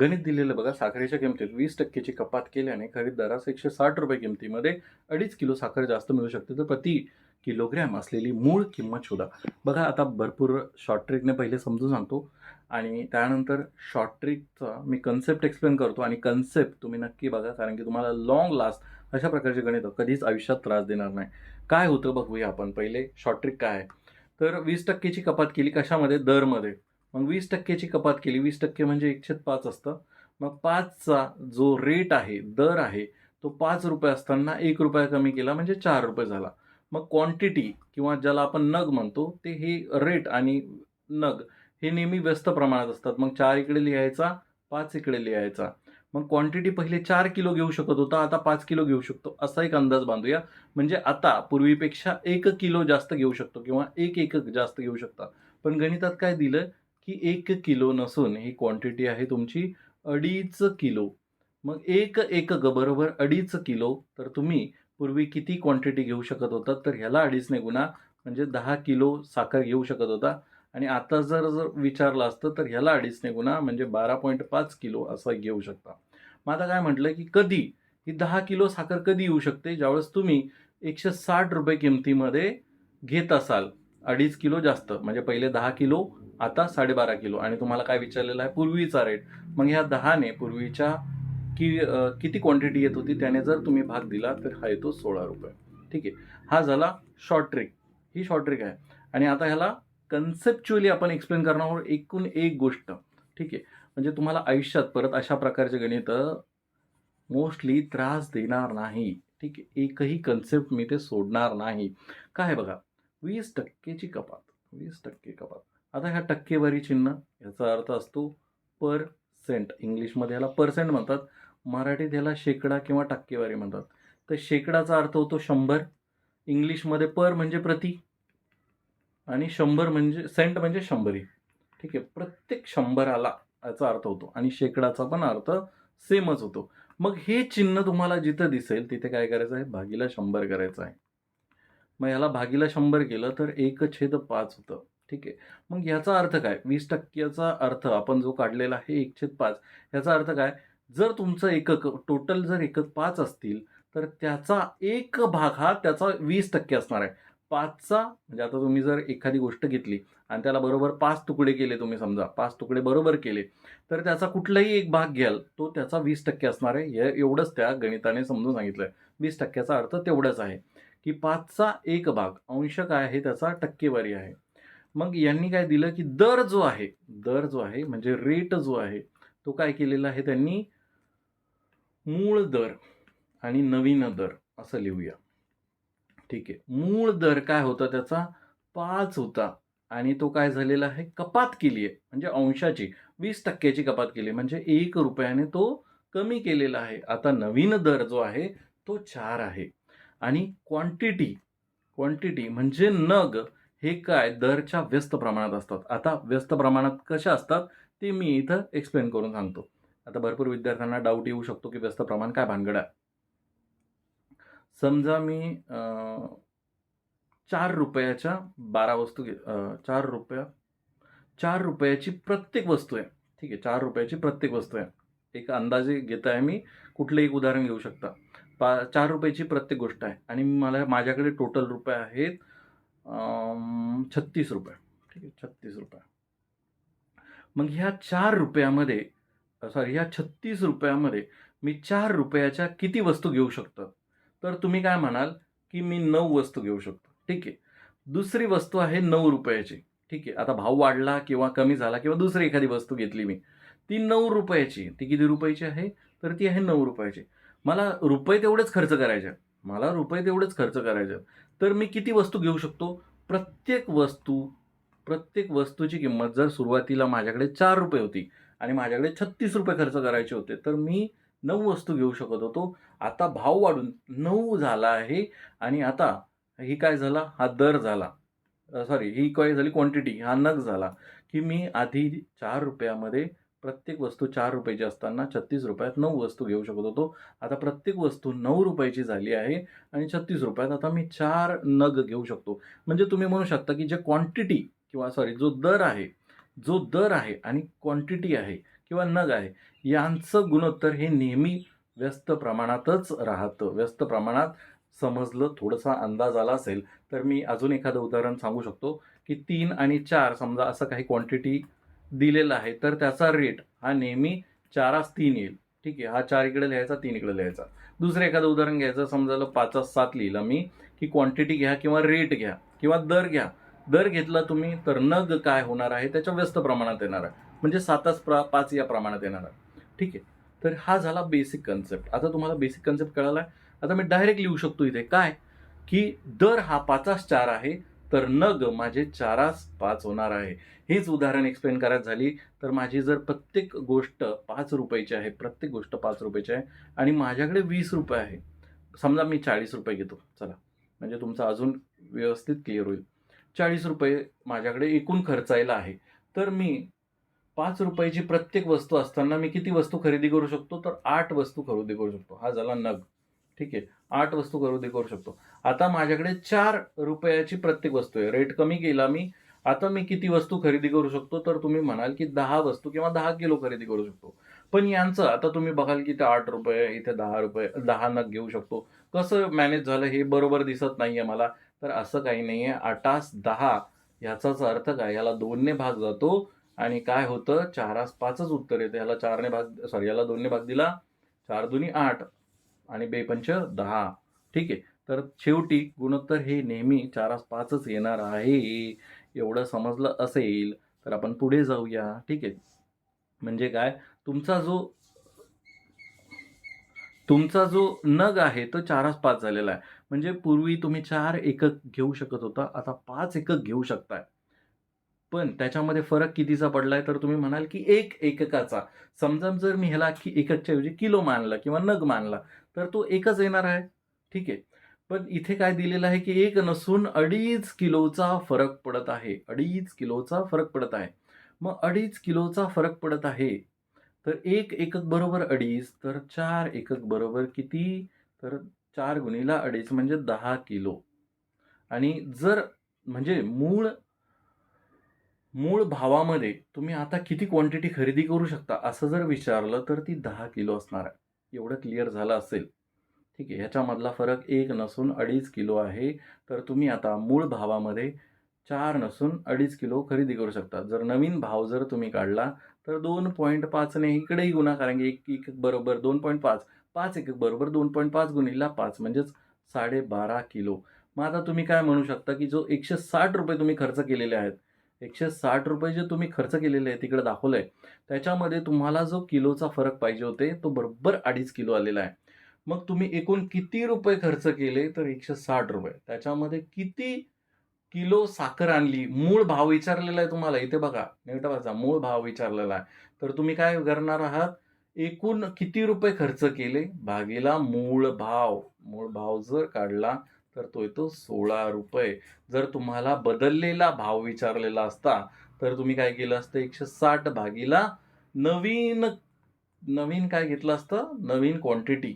गणित दिलेलं बघा साखरेच्या किमतीत वीस टक्केची कपात केल्याने खरेदीदारास एकशे साठ रुपये किमतीमध्ये अडीच किलो साखर जास्त मिळू शकते. तर प्रति किलोग्रॅम असलेली मूळ किंमत शोधा. बघा आता भरपूर शॉर्ट ट्रिकने पहिले समजून सांगतो. आणि त्यानंतर शॉर्ट ट्रिकचा मी कन्सेप्ट एक्सप्लेन करतो. आणि कन्सेप्ट तुम्ही नक्की बघा कारण की तुम्हाला लॉंग लास्ट अशा प्रकारचे गणित कधीच आयुष्यात त्रास देणार नाही. काय होतं बघूया आपण. पहिले शॉर्ट ट्रिक काय आहे? तर वीस टक्केची कपात केली कशामध्ये? दरमध्ये. मग वीस टक्क्याची कपात केली. वीस टक्के म्हणजे एकशे पाच असतं. मग पाचचा जो रेट आहे दर आहे तो पाच रुपये असताना एक रुपया कमी केला म्हणजे चार रुपये झाला. मग क्वांटिटी किंवा ज्याला आपण नग म्हणतो ते हे रेट आणि नग हे नेहमी व्यस्त प्रमाणात असतात. मग चार इकडे लिहायचा पाच इकडे लिहायचा. मग क्वांटिटी पहिले चार किलो घेऊ शकत होता आता पाच किलो घेऊ शकतो. असा एक अंदाज बांधूया. म्हणजे आता पूर्वीपेक्षा एक किलो जास्त घेऊ शकतो किंवा एक एकक जास्त घेऊ शकता. पण गणितात काय दिलं की एक किलो नसून ही क्वांटिटी आहे तुमची अडीच किलो. मग एक एक ग बरोबर अडीच किलो तर तुम्ही पूर्वी किती क्वांटिटी घेऊ शकत होता? तर ह्याला अडीचने गुणा म्हणजे दहा किलो साखर घेऊ शकत होता. आणि आता जर जर विचारलं असतं तर ह्याला अडीचने गुणा म्हणजे बारा पॉईंट पाच किलो असं घेऊ शकता. मग आता काय म्हटलं की कधी? ही दहा किलो साखर कधी येऊ शकते? ज्यावेळेस तुम्ही एकशे साठ रुपये किमतीमध्ये घेत असाल. अडीच किलो जास्त. म्हणजे पहिले दहा किलो आता साडेबारा किलो. आणि तुम्हाला काय विचारलेलं आहे? पूर्वीचा रेट मग ह्या दहाने पूर्वीच्या की किती क्वांटिटी येत होती? त्याने जर तुम्ही भाग दिला तर हा येतो सोळा रुपये. ठीक आहे? हा झाला शॉर्ट ट्रिक ही शॉर्ट ट्रिक आहे. आणि आता ह्याला कन्सेप्च्युअली आपण एक्सप्लेन करणार आहोत एकूण एक गोष्ट. ठीक आहे? म्हणजे तुम्हाला आयुष्यात परत अशा प्रकारचे गणित मोस्टली त्रास देणार नाही. ठीक आहे? एकही कन्सेप्ट मी ते सोडणार नाही. काय बघा? वीस टक्केची कपात वीस टक्के कपात. आता ह्या टक्केवारी चिन्ह याचा अर्थ असतो पर सेंट इंग्लिशमध्ये याला पर्सेंट म्हणतात. मराठीत याला शेकडा किंवा टक्केवारी म्हणतात. तर शेकडाचा अर्थ होतो शंभर. इंग्लिशमध्ये पर म्हणजे प्रति. आणि शंभर म्हणजे सेंट म्हणजे शंभरी. ठीक आहे? प्रत्येक शंभराला याचा अर्थ होतो. आणि शेकडाचा पण अर्थ सेमच होतो. मग हे चिन्ह तुम्हाला जिथं दिसेल तिथे काय करायचं आहे? भागीला शंभर करायचं आहे. मग ह्याला भागीला शंभर केलं तर एक छेद पाच होतं. ठीक आहे? मग ह्याचा अर्थ काय? वीस टक्क्याचा अर्थ आपण जो काढलेला आहे एक छेद पाच याचा अर्थ काय? जर तुमचं एकक टोटल जर एकक पाच असतील तर त्याचा एक भाग हा त्याचा वीस टक्के असणार आहे. पाचचा म्हणजे आता तुम्ही जर एखादी गोष्ट घेतली आणि त्याला बरोबर पाच तुकडे केले तुम्ही समजा पाच तुकडे बरोबर केले तर त्याचा कुठलाही एक भाग घ्याल तो त्याचा वीस टक्के असणार आहे. हे एवढंच त्या गणिताने समजून सांगितलं आहे वीस टक्क्याचा अर्थ तेवढाच आहे. की पाचचा एक भाग अंश काय आहे त्याचा टक्केवारी आहे. मग यांनी काय दिलं की दर जो आहे दर जो आहे म्हणजे रेट जो आहे तो काय केलेला आहे त्यांनी? मूळ दर आणि नवीन दर असं लिहूया. ठीक आहे. मूळ दर काय होता त्याचा? पाच होता. आणि तो काय झालेला आहे? कपात केली आहे. म्हणजे अंशाची वीस टक्क्याची कपात केली म्हणजे एक रुपयाने तो कमी केलेला आहे. आता नवीन दर जो आहे तो चार आहे. आणि क्वांटिटी क्वांटिटी म्हणजे नग हे काय? दरच्या व्यस्त प्रमाणात असतात. आता व्यस्त प्रमाणात कशा असतात? ते मी इथं एक्सप्लेन करून सांगतो. आता भरपूर विद्यार्थ्यांना डाऊट येऊ शकतो की व्यस्त प्रमाण काय भानगड आहे. समजा मी चार रुपयाच्या बारा वस्तू घे चार रुपया चार रुपयाची प्रत्येक वस्तू आहे. ठीक आहे चार रुपयाची प्रत्येक वस्तू आहे. एक अंदाजे घेत आहे मी कुठलंही एक उदाहरण घेऊ शकता. पा चार रुपयाची प्रत्येक गोष्ट आहे. आणि मला माझ्याकडे टोटल रुपये आहेत छत्तीस रुपये. ठीक आहे छत्तीस रुपये. मग ह्या चार रुपयामध्ये सॉरी ह्या छत्तीस रुपयामध्ये मी चार रुपयाच्या किती वस्तू घेऊ शकतो? तर तुम्ही काय म्हणाल की मी नऊ वस्तू घेऊ शकतो. ठीक आहे. दुसरी वस्तू आहे नऊ रुपयाची. ठीक आहे. आता भाव वाढला किंवा कमी झाला किंवा दुसरी एखादी वस्तू घेतली मी. ती नऊ रुपयाची ती किती रुपयाची आहे? तर ती आहे नऊ रुपयाची. मला रुपये तेवढेच खर्च करायचे मला रुपये तेवढेच खर्च करायचे तर मी किती वस्तू घेऊ शकतो? प्रत्येक वस्तू प्रत्येक वस्तूची किंमत जर सुरुवातीला माझ्याकडे चार रुपये होती आणि माझ्याकडे छत्तीस रुपये खर्च करायचे होते तर मी नऊ वस्तू घेऊ शकत होतो. आता भाव वाढून नऊ झाला आहे आणि आता ही काय झाला? हा दर झाला. सॉरी ही काय झाली? क्वांटिटी हा नग झाला. की मी आधी चार रुपयामध्ये प्रत्येक वस्तू चार रुपयाची असताना छत्तीस रुपयात नऊ वस्तू घेऊ शकत होतो. आता प्रत्येक वस्तू नऊ रुपयाची झाली आहे आणि छत्तीस रुपयात आता मी चार नग घेऊ शकतो. म्हणजे तुम्ही म्हणू शकता की जे क्वांटिटी किंवा सॉरी जो दर आहे जो दर आहे आणि क्वांटिटी आहे किंवा नग आहे यांचं गुणोत्तर हे नेहमी व्यस्त प्रमाणातच राहतं. व्यस्त प्रमाणात समजलं थोडासा अंदाज आला असेल तर मी अजून एखादं उदाहरण सांगू शकतो की तीन आणि चार समजा असं काही क्वांटिटी दिलेला आहे तर त्याचा रेट हा नेहमी चारास तीन येईल. ठीक आहे हा चार इकडे लिहायचा तीन इकडे लिहायचा. दुसरं एखादं उदाहरण घ्यायचं समजायला पाचास सात लिहिलं मी की क्वांटिटी घ्या किंवा रेट घ्या किंवा दर घ्या. दर घेतला तुम्ही तर नग काय होणार आहे त्याच्या व्यस्त प्रमाणात येणार आहे. म्हणजे सातास प्रा पाच या प्रमाणात येणार आहे. ठीक आहे तर हा झाला बेसिक कन्सेप्ट आता तुम्हाला बेसिक कन्सेप्ट कळाला आहे आता मी डायरेक्ट लिहू शकतो इथे. काय? की दर हा पाचास चार आहे तर नग माझे चारास पाच होणार आहे. हेच उदाहरण एक्सप्लेन करायचं झाली. तर माझी जर प्रत्येक गोष्ट पाच रुपयाची आहे प्रत्येक गोष्ट पाच रुपयाची आहे आणि माझ्याकडे वीस रुपये आहे. समजा मी चाळीस रुपये घेतो. चला. म्हणजे तुमचं अजून व्यवस्थित क्लिअर होईल. चाळीस रुपये माझ्याकडे एकूण खर्चायला आहे. तर मी पाच रुपयाची प्रत्येक वस्तू असताना मी किती वस्तू खरेदी करू शकतो? तर आठ वस्तू खरेदी करू शकतो. हा झाला नग. ठीक आहे. आठ वस्तू खरेदी करू शकतो. आता माझ्याकडे चार रुपयाची प्रत्येक वस्तू आहे. रेट कमी केला मी आता मी किती वस्तू खरेदी करू शकतो? तर तुम्ही म्हणाल की दहा वस्तू किंवा दहा किलो खरेदी करू शकतो. पण यांचं आता तुम्ही बघाल की ते आठ रुपये इथे दहा रुपये दहा नग घेऊ शकतो. कसं मॅनेज झालं हे बरोबर दिसत नाहीये मला. तर असं काही नाही आहे आठास दहा ह्याचाच अर्थ काय? याला दोनने भाग जातो आणि काय होतं? चारास पाचच उत्तर येतं. ह्याला चारने भाग सॉरी याला दोनने भाग दिला. चार दुनी आठ. आणि बेपंच दहा. ठीक आहे. तर शेवटी गुणोत्तर हे नेहमी चारास पाचच येणार आहे. एवढं समजलं असेल तर आपण पुढे जाऊया. ठीक आहे. म्हणजे काय? तुमचा जो तुमचा जो नग आहे तो चारास पाच झालेला आहे. म्हणजे पूर्वी तुम्ही चार एकक घेऊ शकत होता आता पाच एकक घेऊ शकताय. पण त्याच्यामध्ये फरक कितीचा पडलाय? तर तुम्ही म्हणाल की एक एककाचा. समजा जर मी ह्याला की एककच्या ऐवजी किलो मानला किंवा नग मानला तर तो एकच येणार आहे. ठीक आहे. पण इथे काय दिलेलं आहे की एक नसून अडीच किलोचा फरक पडत आहे. अडीच किलोचा फरक पडत आहे. मग अडीच किलोचा फरक पडत आहे. तर एक एकक बरोबर अडीच तर चार एकक बरोबर किती? तर चार गुणीला अडीच म्हणजे दहा किलो. आणि जर म्हणजे मूळ मूळ भावामध्ये तुम्ही आता किती क्वांटिटी खरेदी करू शकता असं जर विचारलं तर ती दहा किलो असणार आहे. एवढं क्लिअर झालं असेल ठीक आहे ह्याच्यामधला फरक एक नसून अडीच किलो आहे तर तुम्ही आता मूळ भावामध्ये चार नसून अडीच किलो खरेदी करू शकता. जर नवीन भाव जर तुम्ही काढला तर दोन पॉईंट पाचने इकडेही गुन्हा कारण की एक एक बरोबर दोन पॉईंट पाच पाच एक बरोबर दोन पॉईंट पाच गुणिला पाच म्हणजेच साडेबारा किलो. मग आता तुम्ही काय म्हणू शकता की जो एकशे साठ रुपये तुम्ही खर्च केलेले आहेत एकशे साठ रुपये जे तुम्ही खर्च केलेले आहे तिकडे दाखवलं आहे त्याच्यामध्ये तुम्हाला जो किलोचा फरक पाहिजे होते तो बरोबर अडीच किलो आलेला आहे. मग तुम्ही एकूण किती रुपये खर्च केले तर एकशे साठ रुपये. त्याच्यामध्ये किती किलो साखर आणली मूळ भाव विचारलेला आहे तुम्हाला. इथे बघा नीट वाचा मूळ भाव विचारलेला आहे. तर तुम्ही काय करणार आहात एकूण किती रुपये खर्च केले भागीला मूळ भाव. मूळ भाव जर काढला तर तो येतो सोळा रुपये. जर तुम्हाला बदललेला भाव विचारलेला असता तर तुम्ही काय केलं असतं? एकशे साठ भागीला नवीन नवीन काय घेतलं असतं? नवीन क्वांटिटी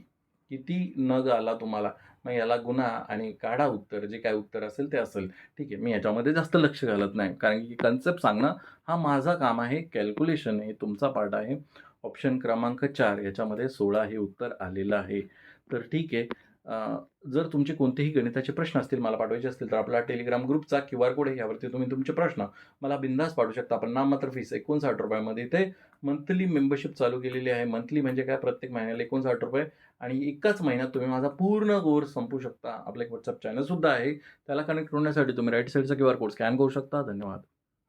किती नग आला तुम्हाला? मग याला गुन्हा आणि काढा उत्तर. जे काय उत्तर असेल ते असेल. ठीक आहे मी याच्यामध्ये जास्त लक्ष घालत नाही. कारण की कन्सेप्ट सांगणं हा माझा काम आहे. कॅल्क्युलेशन हे तुमचा पार्ट आहे. ऑप्शन क्रमांक चार याच्यामध्ये सोळा हे उत्तर आलेलं आहे. तर ठीक आहे जर तुमचे कोणतेही गणिताचे प्रश्न असतील मला पाठवायचे असतील तर आपला टेलिग्राम ग्रुपचा क्यू आर कोड आहे यावरती तुम्ही तुमचे प्रश्न मला बिंदास पाठवू शकता. आपण नाममात्र फीस एकोणसाठ रुपयामध्ये इथे मंथली मेंबरशिप चालू केलेली आहे. मंथली म्हणजे काय? प्रत्येक महिन्याला एकोणसाठ रुपये आणि एकाच महिन्यात तुम्ही माझा पूर्ण कोर्स संपू शकता. आपला एक व्हॉट्सअप चॅनलसुद्धा आहे. त्याला कनेक्ट होण्यासाठी तुम्ही राईट साईडचा क्यू आर कोड स्कॅन करू शकता. धन्यवाद.